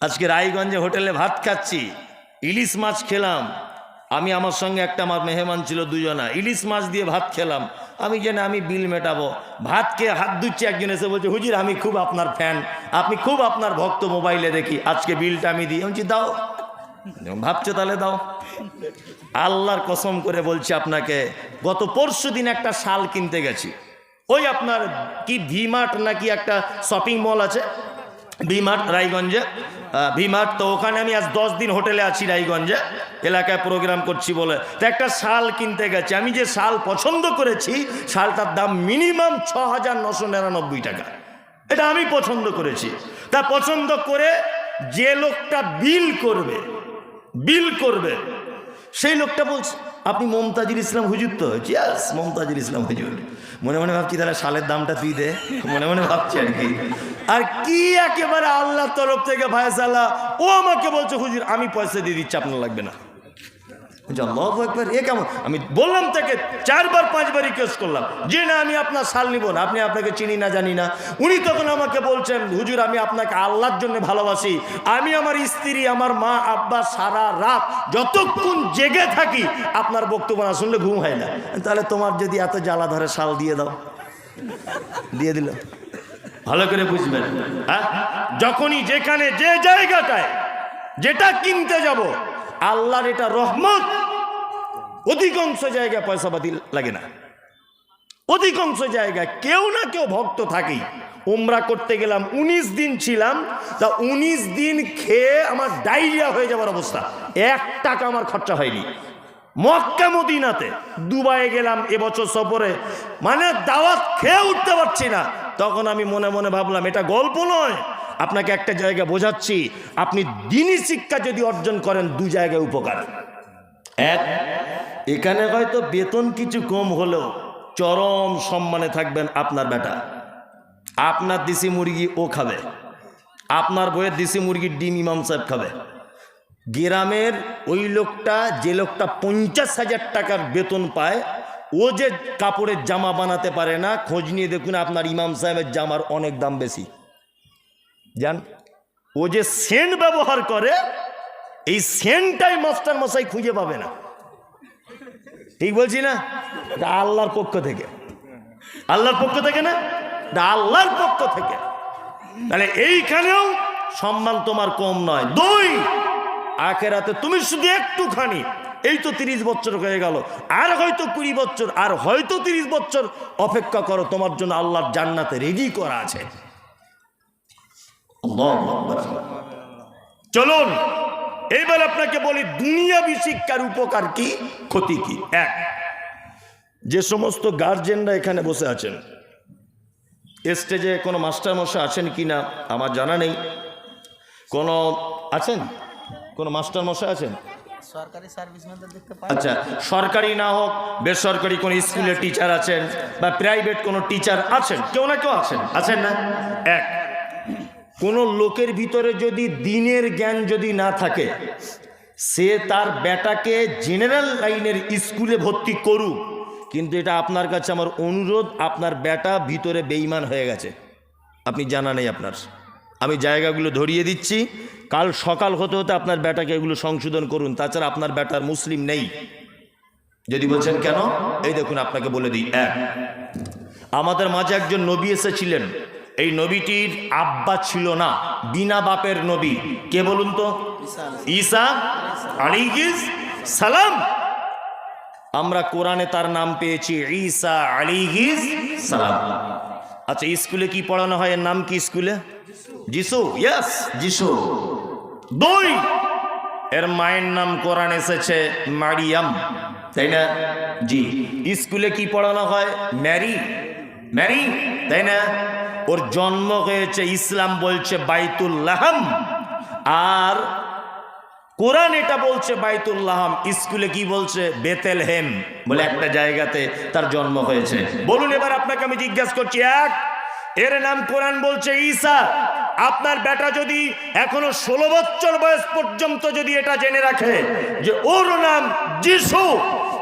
আজকে রায়গঞ্জে হোটেলে ভাত খাচ্ছি। ইলিশ মাছ খেলাম। আমি আমার সঙ্গে একটা আমার মেহমান ছিল দুজনা। ইলিশ মাছ দিয়ে ভাত খেলাম। আমি জানি আমি বিল মেটাবো। ভাতকে হাত ধুচ্ছি একজন এসে বলছে, হুজির, আমি খুব আপনার ফ্যান আপনি খুব আপনার ভক্ত মোবাইলে দেখি। আজকে বিলটা আমি দিই। আমি দাও। ভাবছ তাহলে দাও। আল্লাহর কসম করে বলছি আপনাকে, গত পরশু দিন একটা শাল কিনতে গেছি। ওই আপনার কি ভিমার্ট নাকি একটা শপিং মল আছে? ভিমার্ট রায়গঞ্জে। আহ, ভিমার্ট তো ওখানে আমি আজ দশ দিন হোটেলে আছি রায়গঞ্জে। এলাকায় প্রোগ্রাম করছি বলে। তো একটা শাল কিনতে গেছি। আমি যে শাল পছন্দ করেছি শালটার দাম মিনিমাম ছ হাজার নশো নিরানব্বই টাকা। এটা আমি পছন্দ করেছি। তা পছন্দ করে যে লোকটা বিল করবে বিল করবে সেই লোকটা বলছে আপনি মমতাজুল ইসলাম হুজুর তো? ইয়াস মমতাজুল ইসলাম হুজুর। মনে মনে ভাবছি তাহলে শালের দামটা তুই দে। মনে মনে ভাবছি আর কি। আর কি একেবারে আল্লাহর তরফ থেকে ভাইসাল্লাহ ও আমাকে বলছে হুজুর আমি পয়সা দিয়ে দিচ্ছি আপনার লাগবে না। আল্লাহু আকবার, এ কেমন? আমি বললাম তাকে চারবার পাঁচবার রিকোয়েস্ট করলাম যে না আমি আপনার সাল নিব না আপনি আপনাকে চিনি না জানি না। উনি তখন আমাকে বলছেন হুজুর আমি আপনাকে আল্লাহর জন্য ভালোবাসি। আমি আমার স্ত্রী আমার মা আব্বা সারা রাত যতক্ষণ জেগে থাকি আপনার বক্তব্য না শুনলে ঘুম হয় না। তাহলে তোমার যদি এত জ্বালা ধরে শাল দিয়ে দাও। দিয়ে দিল। ভালো করে বুঝবেন হ্যাঁ? যখনই যেখানে যে জায়গাটায় যেটা কিনতে যাব, আল্লাহর এটা রহমত, অধিকাংশ জায়গায় পয়সাপাতি লাগে না। অধিকাংশ জায়গায় কেউ না কেউ ভক্ত থাকেই। উমরা করতে গেলাম ১৯ দিন ছিলাম, তা ১৯ দিন খেয়ে আমার ডায়রিয়া হয়ে যাওয়ার অবস্থা। এক টাকা আমার খরচা হয়নি। মক্কা মদিনাতে দুবাইয়ে গেলাম, এবছর সফরে। মানে দাওয়াত খেয়ে উঠতে পারছি না। তখন আমি মনে মনে ভাবলাম, এটা গল্প নয়। আপনাকে একটা জায়গা বোঝাচ্ছি। আপনি দিনই শিক্ষা যদি অর্জন করেন, দু জায়গায় উপকার। এক, এখানে হয়তো বেতন কিছু কম হলেও চরম সম্মানে থাকবেন আপনার বেটা। আপনার দেশি মুরগি ও খাবে। আপনার বইয়ের দেশি মুরগির ডিম ইমাম সাহেব খাবে। গ্রামের ওই লোকটা, যে লোকটা পঞ্চাশ হাজার টাকার বেতন পায় ও যে কাপড়ের জামা বানাতে পারে না, খোঁজ নিয়ে দেখুন আপনার ইমাম সাহেবের জামার অনেক দাম বেশি। জান, ও যে সেন্ট ব্যবহার করে, এই সেন্টটাই মাস্টার মশাই খুঁজে পাবে না। ঠিক বলছি না? এটা আল্লাহর পক্ষ থেকে। আল্লাহর পক্ষ থেকে না? এটা আল্লাহর পক্ষ থেকে। তাহলে এইখানেও সম্মান তোমার কম নয়। দুই, আখেরাতে তুমি শুধু একটুখানি এই তো তিরিশ বছর হয়ে গেল। আর হয়তো কুড়ি বছর, আর হয়তো তিরিশ বছর। অপেক্ষা করো, তোমার জন্য আল্লাহর জান্নাতে রেডি করা আছে। চলুন, এইবার আপনাকে বলি, দুনিয়াবি শিক্ষার উপকার কি, ক্ষতি কি? এক, যে সমস্ত গার্জেনরা এখানে বসে আছেন স্টেজে কোনো মাস্টার মশাই আছেন কি না, আমার জানা নেই। কোনো আছেন? কোনো মাস্টার মশাই আছেন? আচ্ছা সরকারি না হোক, বেসরকারি কোনো স্কুলের টিচার আছেন বা প্রাইভেট কোনো টিচার আছেন? কেউ না কেউ আছেন? আছেন না? এক, কোনো লোকের ভিতরে যদি দিনের জ্ঞান যদি না থাকে, সে তার বেটাকে জেনারেল লাইনের স্কুলে ভর্তি করুক। কিন্তু এটা আপনার কাছে আমার অনুরোধ, আপনার বেটা ভিতরে বেইমান হয়ে গেছে। আপনি জানা নেই আপনার। আমি জায়গাগুলো ধরিয়ে দিচ্ছি। কাল সকাল হতে হতে আপনার বেটাকে এগুলো সংশোধন করুন। তাছাড়া আপনার বেটার মুসলিম নেই। যদি বলছেন কেন? এই দেখুন, আপনাকে বলে দিই। এক, আমাদের মাঝে একজন নবী এসেছিলেন। এই নবীটির আব্বা ছিল না, বিনা বাপের নবী। কে বলুন তো? আলিগিস সালাম। আমরা কোরআনে তার নাম পেয়েছি ঈসা আলিগিস সালাম। আচ্ছা স্কুলে কি পড়ানো হয়? এর নাম কি স্কুলে? যিশু। ইয়েস যিশু। দুই। এর মায়ের নাম কোরআন এসেছে মারিয়াম। তাই না? জি। স্কুলে কি পড়ানো হয়? ম্যারি। ম্যারি। তাই না? ওর জন্ম হয়েছে ইসলাম বলছে বাইতুল্লাহাম আর কোরআন এটা বলছে বাইতুল্লাহাম স্কুলে কি বলছে? বেতেল হেম বলে একটা জায়গাতে তার জন্ম হয়েছে। বলুন এবার আপনাকে আমি জিজ্ঞাসা করছি, এক, এর নাম কোরআন বলছে ঈসা। আপনার বেটা যদি এখনও ষোলো বছর বয়স পর্যন্ত যদি এটা জেনে রাখে যে ওর নাম যিশু,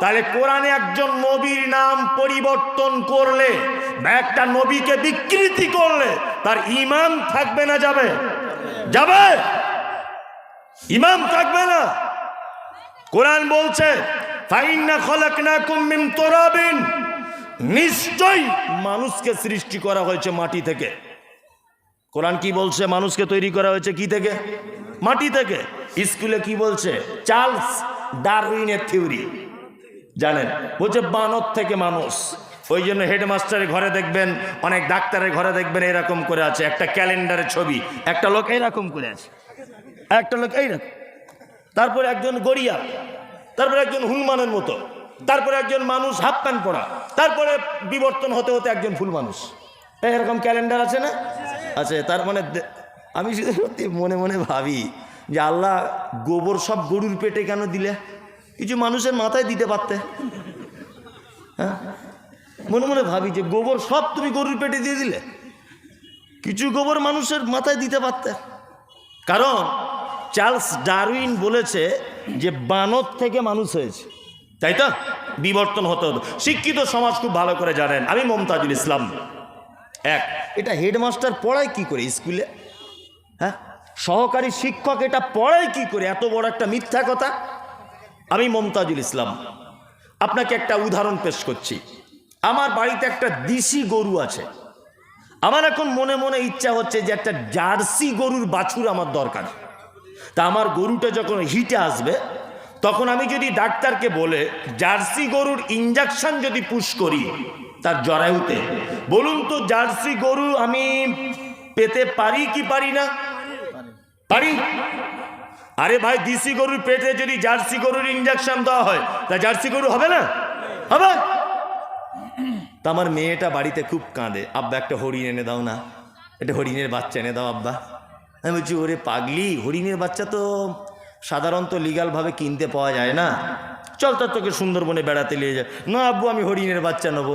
তাহলে কোরআনে একজন নবীর নাম পরিবর্তন করলে বা একটা নবীকে বিকৃতি করলে তার ইমান থাকবে না, যাবে? যাবে? ইমাম থাকবে না। কোরআন বলছে মিন তুরাবিন। নিশ্চয় মানুষকে সৃষ্টি করা হয়েছে মাটি থেকে। কোরআন কি বলছে? মানুষকে তৈরি করা হয়েছে কি থেকে? মাটি থেকে। স্কুলে কি বলছে? চার্লস ডারউইনের থিওরি। জানেন? বলছে, বানর থেকে মানুষ। ওই জন্য হেডমাস্টারের ঘরে দেখবেন, অনেক ডাক্তারের ঘরে দেখবেন এরকম করে আছে। একটা ক্যালেন্ডারের ছবি। একটা লোক এরকম করে আছে। একটা লোক এইরকম তারপরে একজন গড়িয়া, তারপরে একজন হুলমানের মতো, তারপরে একজন মানুষ হাফ প্যান্ট পরা, তারপরে বিবর্তন হতে হতে একজন ফুল মানুষ। এই এরকম ক্যালেন্ডার আছে না? আছে, তার মানে আমি সত্যি মনে মনে ভাবি যে আল্লাহ গোবর সব গরুর পেটে কেন দিলে? কিছু মানুষের মাথায় দিতে পারতে। হ্যাঁ? মনে মনে ভাবি যে গোবর সব তুমি গরুর পেটে দিয়ে দিলে? কিছু গোবর মানুষের মাথায় দিতে পারতে। কারণ চার্লস ডারউইন বলেছে যে বানর থেকে মানুষ হয়েছে। তাই তো? বিবর্তন হতে হতো শিক্ষিত সমাজ খুব ভালো করে জানেন। আমি মমতাজুল ইসলাম। এক এটা হেডমাস্টার পড়ায় কি করে স্কুলে? হ্যাঁ? সহকারী শিক্ষক এটা পড়ায় কি করে? এত বড় একটা মিথ্যা কথা? আমি মমতাজুল ইসলাম। আপনাকে একটা উদাহরণ পেশ করছি। আমার বাড়িতে একটা দিশি গরু আছে। আমার এখন মনে মনে ইচ্ছা হচ্ছে যে একটা জার্সি গরুর বাছুর আমার দরকার। তা আমার গরুটা যখন হিটে আসবে, তখন আমি যদি ডাক্তারকে বলে, জার্সি গরুর ইঞ্জেকশন যদি পুশ করি, তার জরায়ুতে বলুন তো, জার্সি গরু আমি পেতে পারি কি পারি না? পারি? আরে ভাই, দিশি গরুর পেটে যদি জার্সি গরুর ইঞ্জেকশন দেওয়া হয়, তা জার্সি গরু হবে না? হবে? তা আমার মেয়েটা বাড়িতে খুব কাঁদে। আব্বা, একটা হরিণ এনে দাও না। একটা হরিণের বাচ্চা, এনে দাও আব্বা। আমি বলছি, ওরে পাগলি, হরিণের বাচ্চা তো সাধারণত লিগালভাবে কিনতে পাওয়া যায় না। চল তার তোকে সুন্দরবনে বেড়াতে নিয়ে যায় না আব্বু, আমি হরিণের বাচ্চা নেব।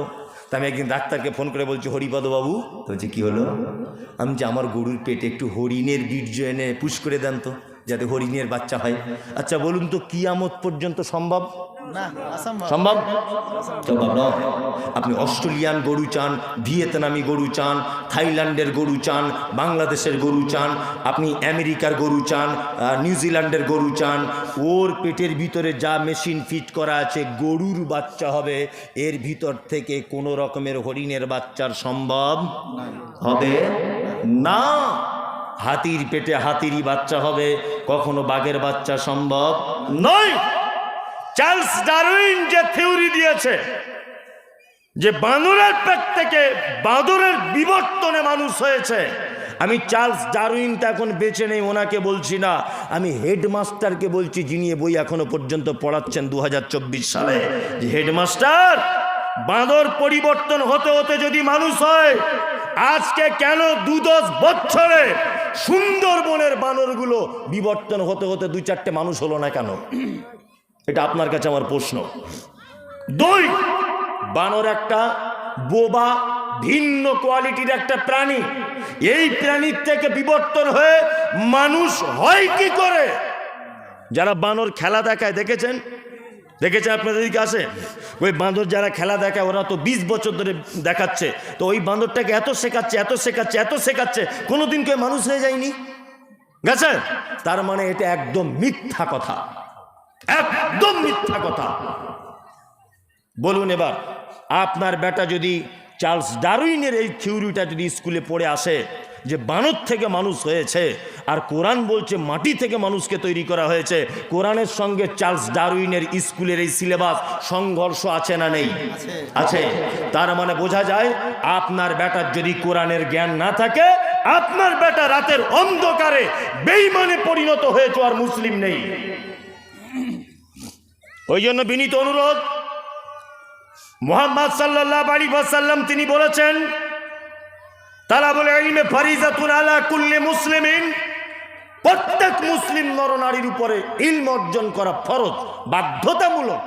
তা আমি একদিন ডাক্তারকে ফোন করে বলছি হরিপদ বাবু তো বলছি, কী হলো? আমি যে আমার গরুর পেটে একটু হরিণের বীর্য এনে পুশ করে দেন তো, যাতে হরিণের বাচ্চা হয়। আচ্ছা বলুন তো, কিয়ামত পর্যন্ত সম্ভব? সম্ভব? সম্ভব নয়। আপনি অস্ট্রেলিয়ান গরু চান ভিয়েতনামি গরু চান থাইল্যান্ডের গরু চান বাংলাদেশের গরু চান আপনি আমেরিকার গরু চান নিউজিল্যান্ডের গরু চান ওর পেটের ভিতরে যা মেশিন ফিট করা আছে গরুর বাচ্চা হবে এর ভিতর থেকে কোনো রকমের হরিণের বাচ্চার সম্ভব হবে না। হাতির পেটে হাতিরই বাচ্চা হবে কখনো বাঘের বাচ্চা সম্ভব নয়। চার্লস ডারউইন যে থিওরি দিয়েছে যে বাঁদরের পেট থেকে বাঁদরের বিবর্তনে মানুষ হয়েছে, আমি চার্লস ডারউইনটা এখন বেঁচে নেই, ওনাকে বলছি না। আমি হেডমাস্টারকে বলছি, যিনি বই এখনও পর্যন্ত পড়াচ্ছেন দু হাজার চব্বিশ সালে, যে হেডমাস্টার, বাঁদর পরিবর্তন হতে হতে যদি মানুষ হয়, আজকে কেন দু দশ বছরে সুন্দরবনের বানরগুলো বিবর্তন হতে হতে দু চারটে মানুষ হলো না কেন? এটা আপনার কাছে আমার প্রশ্ন। দুই, বানর একটা বোবা ভিন্ন কোয়ালিটির একটা প্রাণী। এই প্রাণীর থেকে বিবর্তন হয়ে মানুষ হয় কি করে? যারা বানর খেলা দেখায়, দেখেছেন? দেখেছেন আপনাদের দিকে আসে? ওই বাঁদর যারা খেলা দেখায়, ওরা তো বিশ বছর ধরে দেখাচ্ছে। তো ওই বাঁদরটাকে এত শেখাচ্ছে এত শেখাচ্ছে এত শেখাচ্ছে, কোনোদিন কেউ মানুষ হয়ে যায়নি? গেছে তার মানে এটা একদম মিথ্যা কথা। একদম মিথ্যা কথা। বলুন এবার আপনার বেটা যদি চার্লস ডারউইনের এই থিওরিটা যদি স্কুলে পড়ে আসে যে বানর থেকে মানুষ হয়েছে আর কোরআন বলছে মাটি থেকে মানুষকে তৈরি করা হয়েছে কোরআনের সঙ্গে চার্লস ডারউইনের স্কুলের এই সিলেবাস সংঘর্ষ আছে না নেই? আছে। তার মানে বোঝা যায় আপনার বেটার যদি কোরআনের জ্ঞান না থাকে আপনার বেটা রাতের অন্ধকারে বেইমানে পরিণত হয়েছে আর মুসলিম নেই। ওই জন্য বিনীত অনুরোধ, মোহাম্মদ সাল্লাহ আলী সাল্লাম তিনি বলেছেন তারা বলে ইলমে ফারিজাতুন আলা কুল্লি মুসলিমিন, প্রত্যেক মুসলিম নরনারীর উপরে ইলম অর্জন করা ফরজ, বাধ্যতামূলক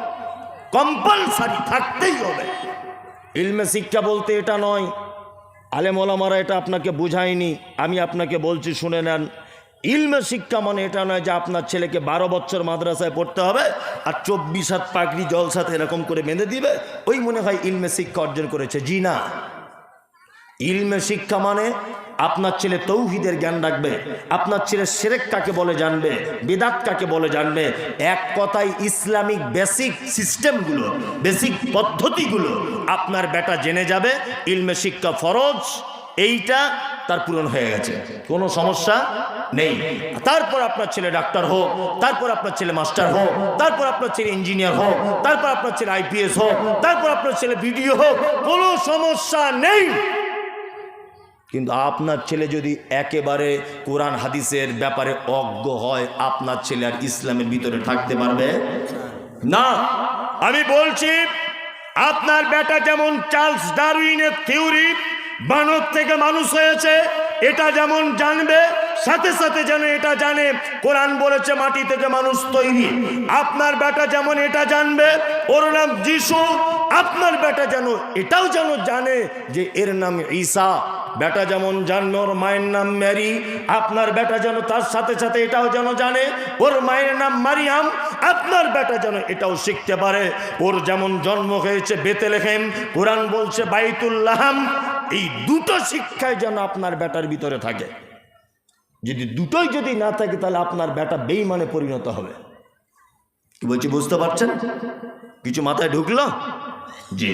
কম্পালসারি থাকতেই হবে। ইলমে শিক্ষা বলতে এটা নয়, আলেম এটা আপনাকে বুঝায়নি, আমি আপনাকে বলছি শুনে নেন। ইলমে শিক্ষা মানে এটা নয় যে আপনার ছেলেকে বারো বছর মাদ্রাসায় পড়তে হবে আর চব্বিশ হাত পাগড়ি জলসাতে এরকম করে বেঁধে দিবে। ওই মনে হয় ইলমে শিক্ষা অর্জন করেছে। জি না। ইলমে শিক্ষা মানে আপনার ছেলে তৌহিদের জ্ঞান রাখবে, আপনার ছেলে সেরেক কাকে বলে জানবে, বেদাত কাকে বলে জানবে, এক কথায় ইসলামিক বেসিক সিস্টেমগুলো, বেসিক পদ্ধতিগুলো আপনার বেটা জেনে যাবে, ইলমে শিক্ষা ফরজ, এইটা তার পূরণ হয়ে গেছে। কোনো সমস্যা নেই। তারপর আপনার ছেলে ডাক্তার হোক, তারপর আপনার ছেলে মাস্টার হোক, তারপর আপনার ছেলে ইঞ্জিনিয়ার হোক, তারপর আপনার ছেলে আইপিএস হোক, তারপর আপনার ছেলে বিডিও হোক, কোনো সমস্যা নেই। কিন্তু আপনার ছেলে যদি একেবারে কোরআন হাদিসের ব্যাপারে অজ্ঞ হয়, আপনার ছেলে আর ইসলামের ভিতরে থাকতে পারবে? না। আমি বলছি, আপনার বেটা যেমন চার্লস ডারউইনের থিওরি বানর থেকে মানুষ হয়েছে, এটা যেমন জানবে, সাথে সাথে যেন এটা জানে। কোরআন বলেছে, মাটি থেকে মানুষ তৈরি। আপনার বেটা যেমন এটা জানবে, ওর নাম যিশু। আপনার বেটা যেন এটাও যেন জানে যে এর নাম ঈসা। বেটা যেমন জানবে, ওর মায়ের নাম ম্যারি। আপনার বেটা যেন তার সাথে সাথে এটাও যেন জানে, ওর মায়ের নাম মারিয়াম। আপনার বেটা যেন এটাও শিখতে পারে। ওর যেমন জন্ম হয়েছে বেতেলেহেম কোরআন বলছে বাইতুল্লাহাম এই দুটো শিক্ষায় যেন আপনার বেটার ভিতরে থাকে। যদি দুটোই যদি না থাকে, তাহলে আপনার বেটা বেইমানে পরিণত হবে। কি বলছি, বুঝতে পারছেন? কিছু মাথায় ঢুকলো? জি।